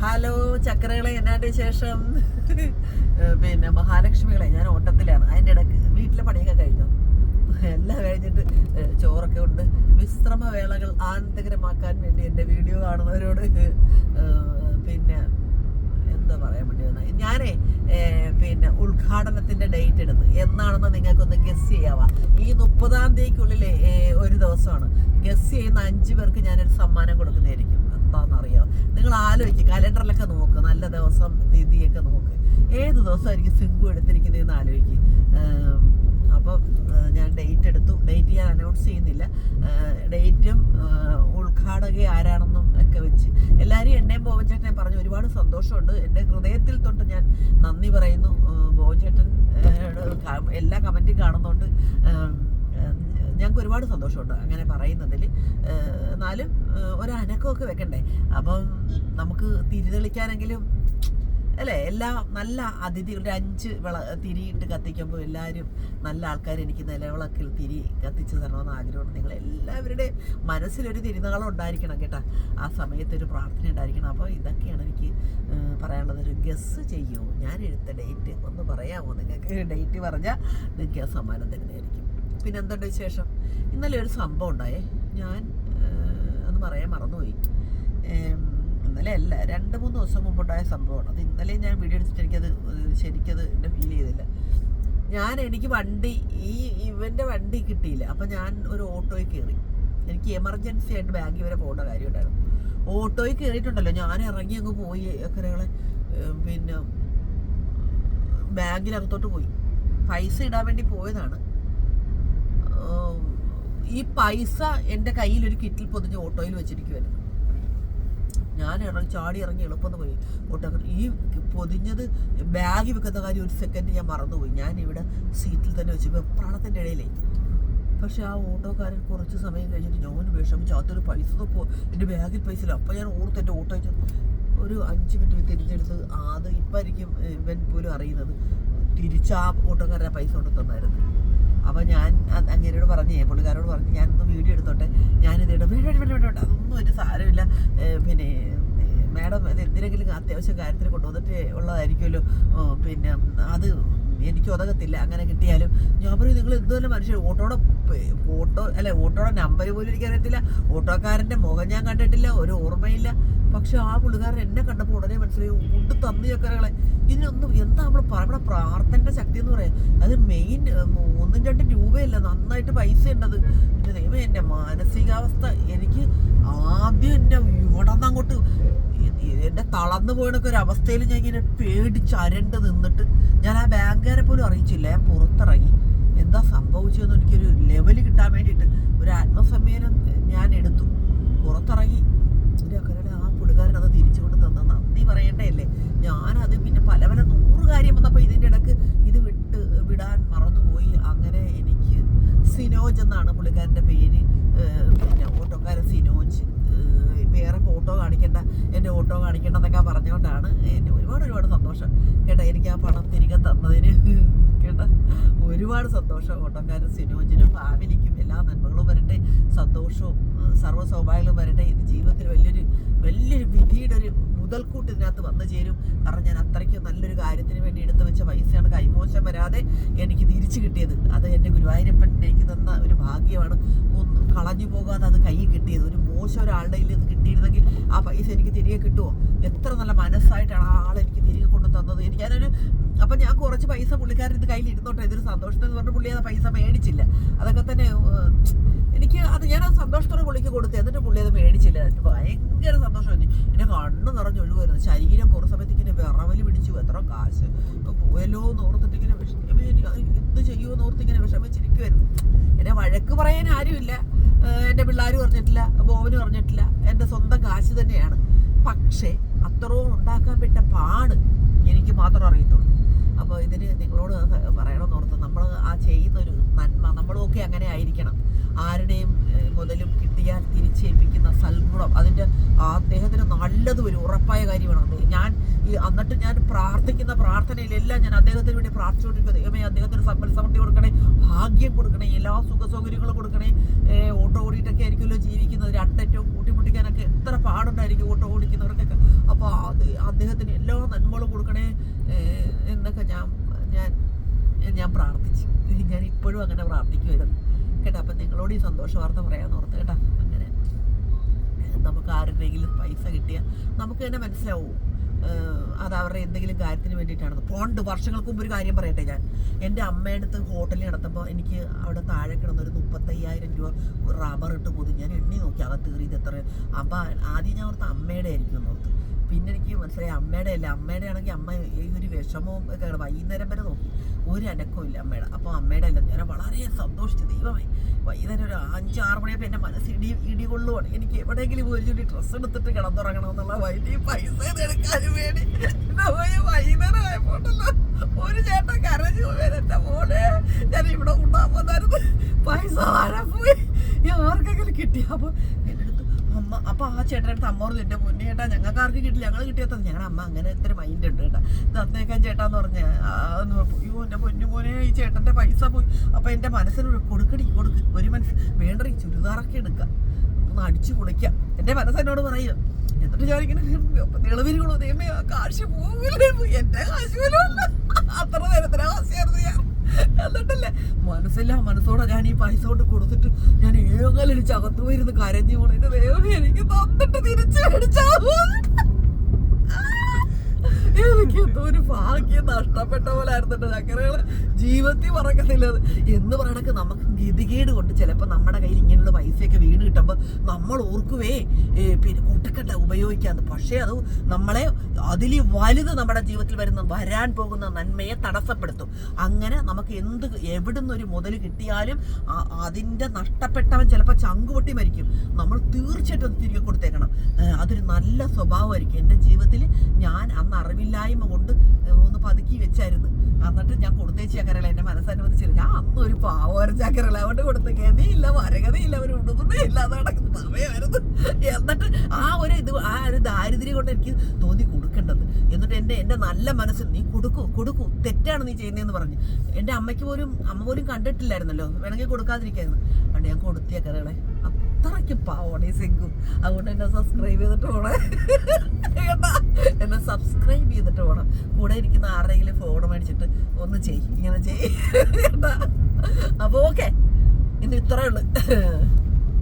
Hello ചക്രകളെ എന്നാണ്ട് ശേഷം പിന്നെ മഹാലക്ഷ്മികളെ ഞാൻ ഓട്ടത്തിലാണ്. അതിന്റെ ഇടയ്ക്ക് വീട്ടിലെ പണിയൊക്കെ കഴിഞ്ഞു. എല്ലാം കഴിഞ്ഞിട്ട് ചോറൊക്കെ ഉണ്ട്. വിശ്രമവേളകൾ ആനന്ദകരമാക്കാൻ വേണ്ടി എന്റെ വീഡിയോ കാണുന്നവരോട് പിന്നെ എന്താ പറയാൻ വേണ്ടി ഞാനേ പിന്നെ ഉദ്ഘാടനത്തിന്റെ ഡേറ്റ് എടുത്ത് എന്നാണെന്ന് നിങ്ങൾക്കൊന്ന് ഗസ് ചെയ്യാവാ. ഈ മുപ്പതാം തീയതിക്കുള്ളിൽ ഒരു ദിവസമാണ്. ഗസ് ചെയ്യുന്ന അഞ്ച് പേർക്ക് ഞാനൊരു സമ്മാനം കൊടുക്കുന്നതായിരിക്കും. നിങ്ങൾ ആലോചിക്കുക കലണ്ടറിലൊക്കെ നോക്ക് നല്ല ദിവസം തീയതിയൊക്കെ നോക്ക്. ഏത് ദിവസമായിരിക്കും സിങ്കു എടുത്തിരിക്കുന്നതെന്ന് ആലോചിക്കും. അപ്പം ഞാൻ ഡേറ്റ് എടുത്തു. ഡേറ്റ് ഞാൻ അനൗൺസ് ചെയ്യുന്നില്ല. ഡേറ്റും ഉദ്ഘാടക ആരാണെന്നും ഒക്കെ വെച്ച്. എല്ലാവരും എന്നെയും ബോബൻചേട്ടനെ പറഞ്ഞു ഒരുപാട് സന്തോഷമുണ്ട്. എന്റെ ഹൃദയത്തിൽ തൊട്ട് ഞാൻ നന്ദി പറയുന്നു. ബോബൻചേട്ടൻ എല്ലാ കമന്റും ഏഹ്, ഞങ്ങൾക്ക് ഒരുപാട് സന്തോഷമുണ്ട് അങ്ങനെ പറയുന്നതിൽ. എന്നാലും ഒരനക്കമൊക്കെ വെക്കണ്ടേ? അപ്പം നമുക്ക് തിരിതെളിക്കാനെങ്കിലും അല്ലേ? എല്ലാ നല്ല അതിഥികൾ ഒരു അഞ്ച് വിള തിരിയിട്ട് കത്തിക്കുമ്പോൾ എല്ലാവരും നല്ല ആൾക്കാർ എനിക്ക് നിലവിളക്കിൽ തിരി കത്തിച്ച് തരണമെന്ന് ആഗ്രഹമുണ്ട്. നിങ്ങൾ എല്ലാവരുടെയും മനസ്സിലൊരു തിരുനാളം ഉണ്ടായിരിക്കണം കേട്ടോ. ആ സമയത്ത് ഒരു പ്രാർത്ഥന ഉണ്ടായിരിക്കണം. അപ്പോൾ ഇതൊക്കെയാണ് എനിക്ക് പറയാനുള്ളത്. ഒരു ഗസ് ചെയ്യൂ. ഞാൻ എടുത്ത ഡേറ്റ് ഒന്ന് പറയാമോ? നിങ്ങൾക്ക് ഡേറ്റ് പറഞ്ഞാൽ നിങ്ങൾക്ക് ആ സമ്മാനം തരുന്നതായിരിക്കും. പിന്നെ എന്തുണ്ട് വിശേഷം? ഇന്നലെ ഒരു സംഭവം ഉണ്ടായേ. ഞാൻ അത് പറയാൻ മറന്നുപോയി. ഇന്നലെ അല്ല രണ്ട് മൂന്ന് ദിവസം മുമ്പുണ്ടായ സംഭവമാണ്. അത് ഇന്നലെ ഞാൻ വീഡിയോ എടുത്തിട്ട് എനിക്കത് ശരിക്കത് എന്റെ ഫീൽ ചെയ്തില്ല. ഞാൻ എനിക്ക് വണ്ടി ഈ ഇവന്റെ വണ്ടി കിട്ടിയില്ല. അപ്പം ഞാൻ ഒരു ഓട്ടോയിൽ കയറി. എനിക്ക് എമർജൻസി ആയിട്ട് ബാങ്കിൽ വരെ പോകേണ്ട കാര്യമുണ്ടായിരുന്നു. ഓട്ടോയിൽ കയറിയിട്ടുണ്ടല്ലോ. ഞാൻ ഇറങ്ങി അങ്ങ് പോയി. അക്കരകളെ ഏഹ്, പിന്നെ ബാങ്കിനകത്തോട്ട് പോയി. പൈസ ഇടാൻ വേണ്ടി പോയതാണ്. ഈ പൈസ എന്റെ കയ്യിൽ ഒരു കിറ്റിൽ പൊതിഞ്ഞ് ഓട്ടോയിൽ വെച്ചിരിക്കുമായിരുന്നു ഞാൻ ഇറങ്ങി ചാടി ഇറങ്ങി എളുപ്പം പോയി. ഓട്ടോ ഈ പൊതിഞ്ഞത് ബാഗ് വെക്കുന്ന കാര്യം ഒരു സെക്കൻഡ് ഞാൻ മറന്നുപോയി. ഞാൻ ഇവിടെ സീറ്റിൽ തന്നെ വെച്ച് പ്രണത്തിന്റെ ഇടയിലേ. പക്ഷെ ആ ഓട്ടോക്കാരൻ കുറച്ച് സമയം കഴിഞ്ഞിട്ട് ഞാൻ വിഷമിച്ചു. അതൊരു പൈസ പോ എന്റെ ബാഗിൽ പൈസ ഇല്ല. അപ്പം ഞാൻ ഓർത്ത് എന്റെ ഓട്ടോ ഒരു അഞ്ച് മിനിറ്റ് തിരിച്ചെടുത്ത് അത് ഇപ്പം ആയിരിക്കും ഇവൻ പോലും അറിയുന്നത്. തിരിച്ച് ആ ഓട്ടോക്കാരൻ പൈസ കൊണ്ട് തന്നായിരുന്നു. അപ്പം ഞാൻ അങ്ങേരോട് പറഞ്ഞേ പുള്ളിക്കാരോട് പറഞ്ഞു ഞാനൊന്ന് വീഡിയോ എടുത്തോട്ടെ. ഞാൻ ഇടും വേണ്ട വേണ്ട വേണ്ട വേണ്ട. അതൊന്നും ഒരു സാരമില്ല. പിന്നെ മാഡം അത് എന്തിനെങ്കിലും അത്യാവശ്യ കാര്യത്തിന് കൊണ്ടുവന്നിട്ട് ഉള്ളതായിരിക്കുമല്ലോ. പിന്നെ അത് എനിക്ക് ഉതകത്തില്ല അങ്ങനെ കിട്ടിയാലും ഞാൻ പറയും നിങ്ങൾ എന്തുതന്നെ മനുഷ്യർ ഓട്ടോടെ ഓട്ടോ അല്ലെ ഓട്ടോയുടെ നമ്പർ പോലും എനിക്കറിയത്തില്ല. ഓട്ടോക്കാരന്റെ മുഖം ഞാൻ കണ്ടിട്ടില്ല. ഒരു ഓർമ്മയില്ല. പക്ഷെ ആ പുള്ളിക്കാരൻ എന്നെ കണ്ടപ്പോൾ ഉടനെ മനസ്സിലായി ഉണ്ട് തന്നു ചക്കരകളെ. ഇതിനൊന്നും എന്താ നമ്മൾ നമ്മുടെ പ്രാർത്ഥനയുടെ ശക്തി എന്ന് പറയാം. അത് മെയിൻ ഒന്നും രണ്ടും രൂപയല്ല നന്നായിട്ട് പൈസ ഉണ്ടത് എന്റെ ദൈവം എന്റെ മാനസികാവസ്ഥ എനിക്ക് ആദ്യം എന്റെ ഇവിടെ നിന്ന് അങ്ങോട്ട് എന്റെ തളർന്നു പോയണൊക്കെ ഒരു അവസ്ഥയിൽ ഞാൻ ഇങ്ങനെ പേടിച്ച് അരണ്ട് നിന്നിട്ട് ഞാൻ ആ ബാങ്കുകാരെ പോലും അറിയിച്ചില്ല. ഞാൻ പുറത്തിറങ്ങി. എന്താ സംഭവിച്ചതെന്ന് എനിക്കൊരു ലെവൽ കിട്ടാൻ വേണ്ടിയിട്ട് ഒരു ആത്മസമ്മേനം ഞാൻ എടുത്തു. പുറത്തിറങ്ങി. ഒരു അക്കരയുടെ ആ പുള്ളിക്കാരൻ അത് തിരിച്ചു കൊണ്ട് പറയണ്ടല്ലേ? ഞാനത് പിന്നെ പല പല നൂറ് കാര്യം വന്നപ്പോൾ ഇതിന്റെ ഇടയ്ക്ക് ഇത് വിട്ട് വിടാൻ മറന്നുപോയി. അങ്ങനെ എനിക്ക് സിനോജ് എന്നാണ് പുള്ളിക്കാരന്റെ പേര്. പിന്നെ ഓട്ടോക്കാരൻ സിനോജ്. വേറെ ഓട്ടോ കാണിക്കേണ്ട എന്റെ ഓട്ടോ കാണിക്കേണ്ട എന്നൊക്കെ പറഞ്ഞുകൊണ്ടാണ് എന്റെ ഒരുപാട് ഒരുപാട് സന്തോഷം. കേട്ടോ എനിക്ക് ആ പണം തിരികെ തന്നതിന് കേട്ടോ ഒരുപാട് സന്തോഷം ഓട്ടോക്കാരൻ സിനോജിനും ഫാമിലിക്കും എല്ലാ നന്മകളും വരട്ടെ സന്തോഷവും സർവ വരട്ടെ. ഇത് ജീവിതത്തിൽ വലിയൊരു വലിയൊരു വിധിയുടെ ഒരു മുതൽക്കൂട്ട് ഇതിനകത്ത് വന്നു ചേരും. കാരണം ഞാൻ അത്രയ്ക്ക് നല്ലൊരു കാര്യത്തിന് വേണ്ടി എടുത്തു വെച്ച പൈസയാണ് കൈമോശം വരാതെ എനിക്ക് തിരിച്ചു കിട്ടിയത്. അത് എന്റെ ഗുരുവായൂരപ്പൻ തന്ന ഒരു ഭാഗ്യമാണ്. ഒന്നും കളഞ്ഞു പോകാതെ അത് കൈ കിട്ടിയത്. ഒരു മോശം ഒരാളുടെ കയ്യിൽ ഇത് കിട്ടിയിരുന്നെങ്കിൽ ആ പൈസ എനിക്ക് തിരികെ കിട്ടുമോ എത്ര നല്ല മനസ്സായിട്ടാണ് ആ ആൾ എനിക്ക് തിരികെ കൊണ്ടു തന്നത്. എനിക്ക് ഞാനൊരു അപ്പം ഞാൻ കുറച്ച് പൈസ പുള്ളിക്കാരൻ ഇത് കയ്യിൽ ഇരുന്നോട്ടെ. ഇതൊരു സന്തോഷത്തിന് പറഞ്ഞ് പുള്ളി ആ പൈസ മേടിച്ചില്ല. അതൊക്കെ തന്നെ എനിക്ക് അത് ഞാൻ ആ സന്തോഷത്തോടെ പുള്ളിക്ക് കൊടുത്തു. എന്നിട്ട് പുള്ളി അത് മേടിച്ചില്ല. എനിക്ക് ഭയങ്കര സന്തോഷമായിരുന്നു എന്റെ കണ്ണ് നിറഞ്ഞ ഒഴിവായിരുന്നു ശരീരം കുറേ സമയത്ത് ഇങ്ങനെ വിറവലി പിടിച്ചു. എത്ര കാശ്. പോയല്ലോ എന്ന് ഓർത്തിട്ട് ഇങ്ങനെ വിഷമി എന്ത് ചെയ്യുമോ എന്ത് ചെയ്യുമെന്ന് ഓർത്ത് ഇങ്ങനെ വിഷമിച്ചിരിക്കുമായിരുന്നു എന്നെ വഴക്ക് പറയാൻ ആരുമില്ല. എന്റെ പിള്ളേർ പറഞ്ഞിട്ടില്ല. ബോവന് പറഞ്ഞിട്ടില്ല. എന്റെ സ്വന്തം കാശ് തന്നെയാണ്. പക്ഷേ അത്രയും ഉണ്ടാക്കാൻ പറ്റ പാട് എനിക്ക് മാത്രം അറിയത്തുള്ളൂ. ഇതിന് നിങ്ങളോട് പറയണമെന്ന് ഓർത്ത് നമ്മൾ ആ ചെയ്യുന്നൊരു നന്മ നമ്മളൊക്കെ അങ്ങനെ ആയിരിക്കണം. ആരുടെയും മുതലും കിട്ടിയാൽ തിരിച്ചേൽപ്പിക്കുന്ന സൽഗുണം അതിന്റെ അദ്ദേഹത്തിന് നല്ലത് ഒരു ഉറപ്പായ കാര്യമാണ്. അദ്ദേഹം ഞാൻ ഈ എന്നിട്ട് ഞാൻ പ്രാർത്ഥിക്കുന്ന പ്രാർത്ഥനയിലെല്ലാം ഞാൻ അദ്ദേഹത്തിന് വേണ്ടി പ്രാർത്ഥിച്ചുകൊണ്ടിരിക്കുന്നത് ദൈവമേ അദ്ദേഹത്തിന് സമ്പൽ സമൃദ്ധി കൊടുക്കണേ ഭാഗ്യം കൊടുക്കണേ എല്ലാ സുഖ സൗകര്യങ്ങളും കൊടുക്കണേ. ഓട്ടോ ഓടിയിട്ടൊക്കെ ആയിരിക്കുമല്ലോ ജീവിക്കുന്നത്. രണ്ടറ്റവും കൂട്ടിമുട്ടിക്കാനൊക്കെ എത്ര പാടുണ്ടായിരിക്കും ഓട്ടോ ഓടിക്കുന്നവർക്കൊക്കെ. അപ്പോൾ അത് അദ്ദേഹത്തിന് എല്ലാ നന്മകളും കൊടുക്കണേ എന്നൊക്കെ ഞാൻ ഞാൻ ഞാൻ പ്രാർത്ഥിച്ചു. ഞാൻ ഇപ്പോഴും അങ്ങനെ പ്രാർത്ഥിക്കുമായിരുന്നു കേട്ടോ അപ്പം നിങ്ങളോട് ഈ സന്തോഷ വാർത്ത പറയാൻ ഓർത്ത് കേട്ടോ. അങ്ങനെ നമുക്ക് ആരുടെയെങ്കിലും പൈസ കിട്ടിയാൽ നമുക്ക് തന്നെ മനസ്സിലാവും. അത് അവരുടെ എന്തെങ്കിലും കാര്യത്തിന് വേണ്ടിയിട്ടാണ് പോണ്ട് വർഷങ്ങൾക്ക് മുമ്പ് ഒരു കാര്യം പറയട്ടെ ഞാൻ. എന്റെ അമ്മയടുത്ത് ഹോട്ടലിൽ നടത്തുമ്പോൾ എനിക്ക് അവിടെ താഴെ കിടന്ന ഒരു മുപ്പത്തയ്യായിരം രൂപ റബ്ബർ ഇട്ട് പോയി ഞാൻ എണ്ണി നോക്കി അകത്ത് കയറിയത് എത്ര അപ്പം ആദ്യം ഞാൻ ഓർത്ത് അമ്മയുടെ ആയിരിക്കും ഓർത്ത്. പിന്നെ എനിക്ക് മനസ്സിലായി അമ്മയുടെ അല്ല? അമ്മയുടെ ആണെങ്കിൽ അമ്മ ഈ ഒരു വിഷമവും ഒക്കെ. വൈകുന്നേരം വരെ നോക്കി. ഒരു അനക്കവും ഇല്ല അമ്മയുടെ. അപ്പോൾ അമ്മയുടെ അല്ല? ഞാൻ വളരെ സന്തോഷിച്ചു ദൈവമേ വൈകുന്നേരം ഒരു അഞ്ചാറ് മണിയപ്പോൾ എന്റെ മനസ്സ് ഇടി ഇടി കൊള്ളുവാണ് എനിക്ക് എവിടെയെങ്കിലും ഒരു ചുറ്റി ഡ്രസ്സ് എടുത്തിട്ട് കിടന്നുറങ്ങണം എന്നുള്ള വലിയ പൈസ എടുക്കാനും വേണ്ടി. വൈകുന്നേരം ആയപ്പോട്ടല്ലോ ഒരു ചേട്ടൻ കരഞ്ഞു എന്റെ മോനെ ഞാൻ ഇവിടെ കൊണ്ടാകുമ്പോന്നായിരുന്നു പൈസ പോയി. ആർക്കെങ്കിലും കിട്ടി അപ്പോൾ അമ്മ അപ്പൊ ആ ചേട്ടന്റെ അടുത്ത് അമ്മ പറഞ്ഞു എന്റെ പൊന്നു ചേട്ടാ ഞങ്ങൾക്ക് ആർക്കും കിട്ടില്ല ഞങ്ങൾ കിട്ടിയത് ഞങ്ങളുടെ അമ്മ അങ്ങനെ ഇത്ര മൈൻഡ് ഉണ്ട് കേട്ടാ. തന്നേക്കാൻ ചേട്ടാന്ന് പറഞ്ഞ അയ്യോ പൊന്നു മോനെ ഈ ചേട്ടന്റെ പൈസ പോയി. അപ്പൊ എന്റെ മനസ്സിനോട് കൊടുക്കടി കൊടുക്ക്. ഒരു മനസ്സ് വേണ്ട ഈ ചുരിദാറൊക്കെ എടുക്കുക ഒന്ന് അടിച്ചു കുളിക്കാം എന്റെ മനസ്സെന്നോട് പറയുക എന്നിട്ട് ഞാനിങ്ങനെ തെളിവിരികളോ ദൈവമേ കാശ് പോവില്ലേ എന്റെ കാശ് പോലും അത്ര നേരത്തിന് ആശയായിരുന്നു ഞാൻ. എന്നിട്ടല്ലേ? മനസ്സില്ല മനസ്സോടെ ഞാൻ ഈ പൈസ കൊണ്ട് കൊടുത്തിട്ട് ഞാൻ ഏകലടിച്ച് അകത്തു പോയിരുന്ന് കരഞ്ഞു പോണു എന്റെ ദൈവമേ എനിക്ക് തന്നിട്ട് തിരിച്ചു മേടിച്ചാ. എനിക്ക് എന്തോ ഒരു ഭാഗ്യം നഷ്ടപ്പെട്ട പോലെ ആയിരുന്നു ചക്കരകൾ ജീവിതത്തിൽ മറക്കത്തില്ലത് എന്ന് പറയണക്ക് നമുക്ക് ഗതികേട് കൊണ്ട് ചിലപ്പോൾ നമ്മുടെ കയ്യിൽ ഇങ്ങനെയുള്ള പൈസയൊക്കെ വീണ് കിട്ടുമ്പോൾ നമ്മൾ ഓർക്കുവേ പിന്നെ ഉപയോഗിക്കാന്ന് പക്ഷേ അത് നമ്മളെ അതിൽ വലുത് നമ്മുടെ ജീവിതത്തിൽ വരുന്ന വരാൻ പോകുന്ന നന്മയെ തടസ്സപ്പെടുത്തും. അങ്ങനെ നമുക്ക് എന്ത് എവിടുന്ന് ഒരു മുതൽ കിട്ടിയാലും അതിന്റെ നഷ്ടപ്പെട്ടവൻ ചിലപ്പോൾ ചങ്കുപൊട്ടി മരിക്കും. നമ്മൾ തീർച്ചയായിട്ടും അത് തിരികെ കൊടുത്തേക്കണം. അതൊരു നല്ല സ്വഭാവമായിരിക്കും. എന്റെ ജീവിതത്തിൽ ഞാൻ അന്ന് അറിവില്ലായ്മ കൊണ്ട് ഒന്ന് പതുക്കി വെച്ചായിരുന്നു. എന്നിട്ട് ഞാൻ കൊടുത്തേച്ച് ചക്കരകള. എന്റെ മനസ്സനുവദിച്ചില്ല. ഞാൻ അന്ന് ഒരു പാവം ചക്കരകള അതുകൊണ്ട് കൊടുത്ത് ഗതിയില്ല വരഗതിയില്ല ഒരു ഉടുന്നേ ഇല്ലാതെ നടക്കുന്ന. സമയമായിരുന്നു എന്നിട്ട് ആ ഒരു ഇത് ആ ഒരു ദാരിദ്ര്യം കൊണ്ട് എനിക്ക് തോന്നി കൊടുക്കേണ്ടത്. എന്നിട്ട് എന്റെ എന്റെ നല്ല മനസ്സിൽ നീ കൊടുക്കൂ കൊടുക്കൂ. തെറ്റാണ് നീ ചെയ്യുന്നതെന്ന് പറഞ്ഞു. എന്റെ അമ്മയ്ക്ക് പോലും അമ്മ പോലും കണ്ടിട്ടില്ലായിരുന്നല്ലോ. വേണമെങ്കിൽ കൊടുക്കാതിരിക്കായിരുന്നു. പണ്ട് ഞാൻ കൊടുത്തിയ കഥകളെ അത്രയ്ക്ക് പാവണേ സിംഗു അതുകൊണ്ട് എന്നെ സബ്സ്ക്രൈബ് ചെയ്തിട്ട് പോണേ. എന്നെ സബ്സ്ക്രൈബ് ചെയ്തിട്ട് പോണം. കൂടെ ഇരിക്കുന്ന ആരുടെയെങ്കിലും ഫോൺ മേടിച്ചിട്ട് ഒന്ന് ചെയ് ഇങ്ങനെ ചെയ് കേട്ടാ? അപ്പോൾ ഓക്കെ ഇന്ന് ഇത്രയേ ഉള്ളൂ.